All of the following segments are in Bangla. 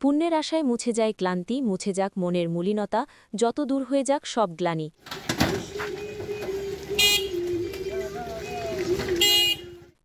পুণ্যের আশায় মুছে যায় ক্লান্তি, মুছে যাক মনের মলিনতা, যত দূর হয়ে যাক সব গ্লানি।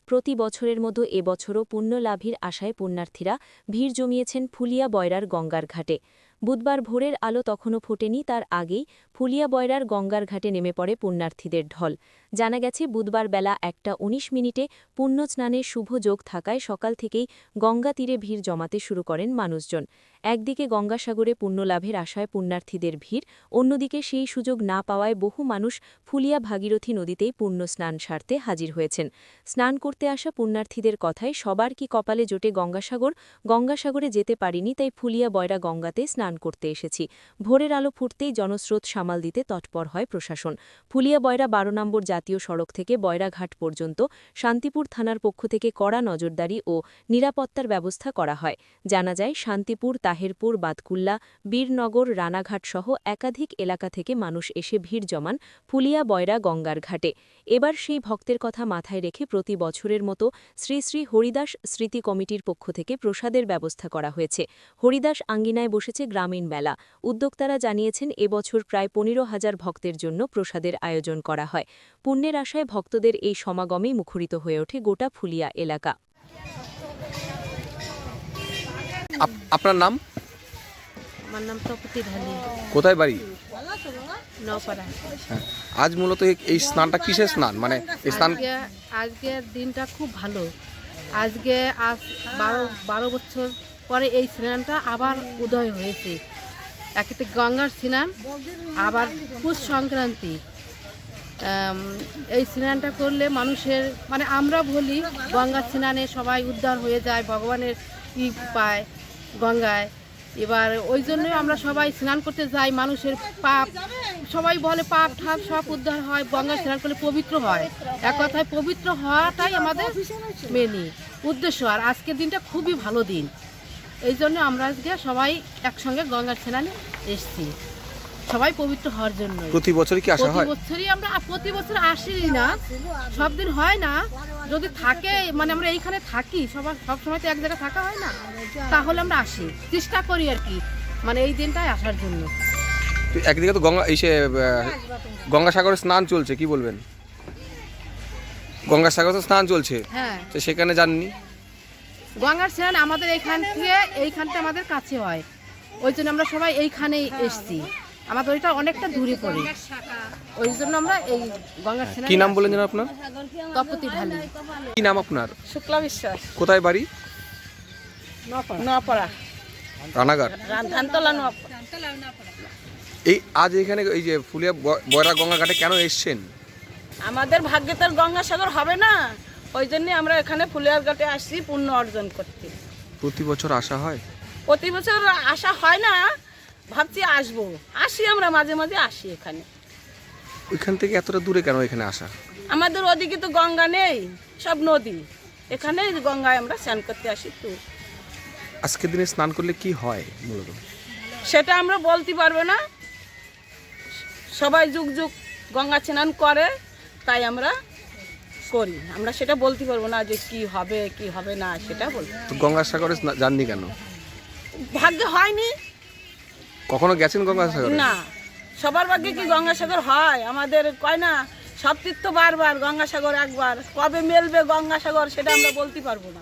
প্রতি বছরের মতো এবছরও পুণ্যলাভীর আশায় পুণ্যার্থীরা ভিড় জমিয়েছেন ফুলিয়া বয়রার গঙ্গার ঘাটে। বুধবার ভোরের আলো তখনও ফোটেনি, তার আগেই ফুলিয়া বয়রার গঙ্গার ঘাটে নেমে পড়ে পুণ্যার্থীদের ঢল। জানা গেছে, বুধবার বেলা একটা ১৯ মিনিটে পুণ্য স্নানের শুভ যোগ থাকায় সকাল থেকেই গঙ্গা তীরে ভিড় জমাতে শুরু করেন মানুষজন। একদিকে গঙ্গাসাগরে পুণ্যলাভের আশায় পুণ্যার্থীদের ভিড়, অন্যদিকে সেই সুযোগ না পাওয়ায় বহু মানুষ ফুলিয়া ভাগীরথী নদীতেই পুণ্য স্নান সারতে হাজির হয়েছেন। স্নান করতে আসা পুণ্যার্থীদের কথায়, সবার কি কপালে জোটে গঙ্গাসাগর? গঙ্গাসাগরে যেতে পারিনি, তাই ফুলিয়া বয়রা গঙ্গাতে স্নান করতে এসেছি। ভোরের আলো ফুটতেই জনস্রোত সামাল দিতে তৎপর হয় প্রশাসন। ফুলিয়া বয়রা বারো নম্বর জাতীয় সড়ক থেকে বয়রাঘাট পর্যন্ত শান্তিপুর থানার পক্ষ থেকে কড়া নজরদারি ও নিরাপত্তার ব্যবস্থা করা হয়। জানা যায়, শান্তিপুর, তাহেরপুর, বাতকুল্লা, বীরনগর, রানাঘাট সহ একাধিক এলাকা থেকে মানুষ এসে ভিড় জমান ফুলিয়া বয়রা গঙ্গার ঘাটে। এবার সেই ভক্তের কথা মাথায় রেখে প্রতি বছরের মতো শ্রী শ্রী হরিদাস স্মৃতি কমিটির পক্ষ থেকে প্রসাদের ব্যবস্থা করা হয়েছে। হরিদাস আঙ্গিনায় বসেছে গ্রামীণ মেলা। উদ্যোক্তারা জানিয়েছেন এবছর প্রায় পনেরো হাজার ভক্তের জন্য প্রসাদের আয়োজন করা হয়। পুণ্যের আশায় ভক্তদের এই সমাগমেই মুখরিত হয়ে ওঠে গোটা ফুলিয়া এলাকা। আপনার নাম? আমার নাম তপতি ঢালি। কোথায় বাড়ি? নপাড়া হ্যাঁ। আজ মূলত এই- স্নানটা কিসের স্নান? মানে এই স্নান আজকে আজকের দিনটা খুব ভালো। আজকে আজ বারো বারো বছর পরে এই স্নানটা আবার উদয় হয়েছে। একটা গঙ্গার স্নান, আবার পুষ সংক্রান্তি। এই স্নানটা করলে মানুষের মানে আমরা বলি গঙ্গার স্নানে সবাই উদ্ধার হয়ে যায়, ভগবানের ই পায় গঙ্গায়। এবার ওই জন্যই আমরা সবাই স্নান করতে যাই, মানুষের পাপ, সবাই বলে পাপ ঠাপ সব উদ্ধার হয় গঙ্গায় স্নান করলে পবিত্র হয়। এক কথায় পবিত্র হওয়াটাই আমাদের মেনি উদ্দেশ্য। আর আজকের দিনটা খুবই ভালো দিন। এই জন্য আমরা আজকে সবাই একসঙ্গে গঙ্গার স্নানে এসছি। সবাই পবিত্র হওয়ার জন্য প্রতি বছরই কি আসা প্রতি হয়? বছরই আমরা প্রতি বছর আসি না। সব দিন হয় না। যদি থাকে মানে আমরা এইখানে থাকি সবার সব সময় তো এক জায়গায় থাকা হয় না। তাহলে আমরা আসি। চেষ্টা করি আর কি মানে এই দিনটাই আসার জন্য। একদিকে তো গঙ্গা এসে গঙ্গাসাগরে স্নান চলছে কি বলবেন? গঙ্গাসাগরে তো স্নান চলছে। হ্যাঁ। তো সেখানে যাননি? গঙ্গার স্নান আমাদের এইখান থেকে এইখানটা আমাদের কাছে হয়। ওই জন্য আমরা সবাই এইখানেই এসছি। আমাদের ওইটা অনেকটা দূরে পড়ে। ওই জন্য আমরা এই গঙ্গার স্নান কি নাম বলেন যেন আপনার? তপতি ঢালি কি নাম আপনার? শুক্লা বিশ্বাস। কোথায় বাড়ি? নপাড়া। রানাঘাট। ধানতলা এই আজ এখানে এই যে ফুলিয়া বয়রা গঙ্গা ঘাটে কেন এসছেন? আমাদের ভাগ্যে তো আর গঙ্গাসাগর হবে না। ওই জন্যই আমরা এখানে ফুলিয়ার ঘাটে আসছি পুণ্য অর্জন করতে। প্রতি বছর আসা হয়? প্রতি বছর আসা হয় না ভাবছি আসব। আসি আমরা মাঝে মাঝে আসি এখানে। ওইখান থেকে এতটা দূরে কেন এখানে আসা? আমাদের ওদিকে তো গঙ্গা নেই সব নদী। এখানে গঙ্গায় আমরা স্নান করতে আসি তো আজকের দিনে স্নান করলে কি হয় মূলত? সেটা আমরা বলতে পারব না। সবাই যুগ যুগ গঙ্গা স্নান করে তাই আমরা করি। আমরা সেটা বলতে পারব না যে কি হবে কি হবে না সেটা বল তো গঙ্গাসাগরে স্না- যাননি কেন? ভাগ্য হয়নি। কখনো গেছেন গঙ্গাসাগরে? না। সবার ভাগ্যে কি গঙ্গাসাগর হয়? আমাদের কয় না? সব তীর্থ বারবার গঙ্গাসাগর একবার। কবে মেলবে গঙ্গাসাগর সেটা আমরা বলতে পারব না।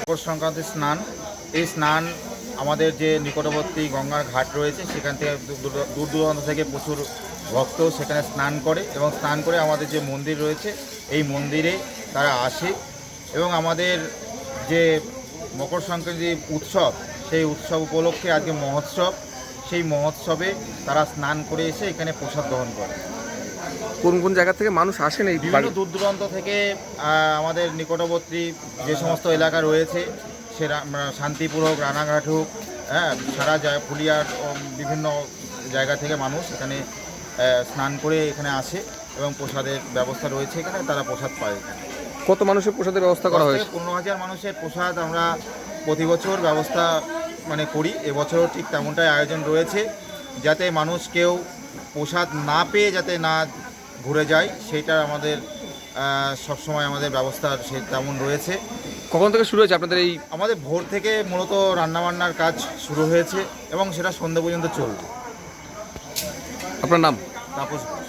মকর সংক্রান্তি স্নান। এই স্নান আমাদের যে নিকটবর্তী গঙ্গার ঘাট রয়েছে, সেখান থেকে দূর দূর- দূর দূরান্ত থেকে প্রচুর ভক্ত সেখানে স্নান করে এবং স্নান করে আমাদের যে মন্দির রয়েছে, এই মন্দিরে তারা আসে এবং আমাদের যে মকর সংক্রান্তি উৎসব, সেই উৎসব উপলক্ষে আজকে মহোৎসব। সেই মহোৎসবে তারা স্নান করে এসে এখানে প্রসাদ গ্রহণ করে। কোন কোন জায়গা থেকে মানুষ আসেন এই বিভিন্ন দূর দূরান্ত থেকে আমাদের নিকটবর্তী যে সমস্ত এলাকা রয়েছে সে শান্তিপুর হোক রানাঘাট হোক হ্যাঁ সারা ফুলিয়ার বিভিন্ন জায়গা থেকে মানুষ এখানে স্নান করে এখানে আসে এবং প্রসাদের ব্যবস্থা রয়েছে এখানে তারা প্রসাদ পায় এখানে। কত মানুষের প্রসাদের ব্যবস্থা করা হয়েছে? পনেরো হাজার মানুষের প্রসাদ আমরা প্রতি বছর ব্যবস্থা মানে করি এবছরও ঠিক তেমনটাই আয়োজন রয়েছে যাতে মানুষ কেউ প্রসাদ না পেয়ে যাতে না ঘুরে যায় সেটা আমাদের সবসময় আমাদের ব্যবস্থা সে তেমন রয়েছে। কখন থেকে শুরু হয়েছে আপনাদের এই আমাদের ভোর থেকে মূলত রান্নাবান্নার কাজ শুরু হয়েছে এবং সেটা সন্ধ্যে পর্যন্ত চলবে। আপনার নাম? তাপস ঘোষ।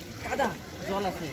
জল আছে।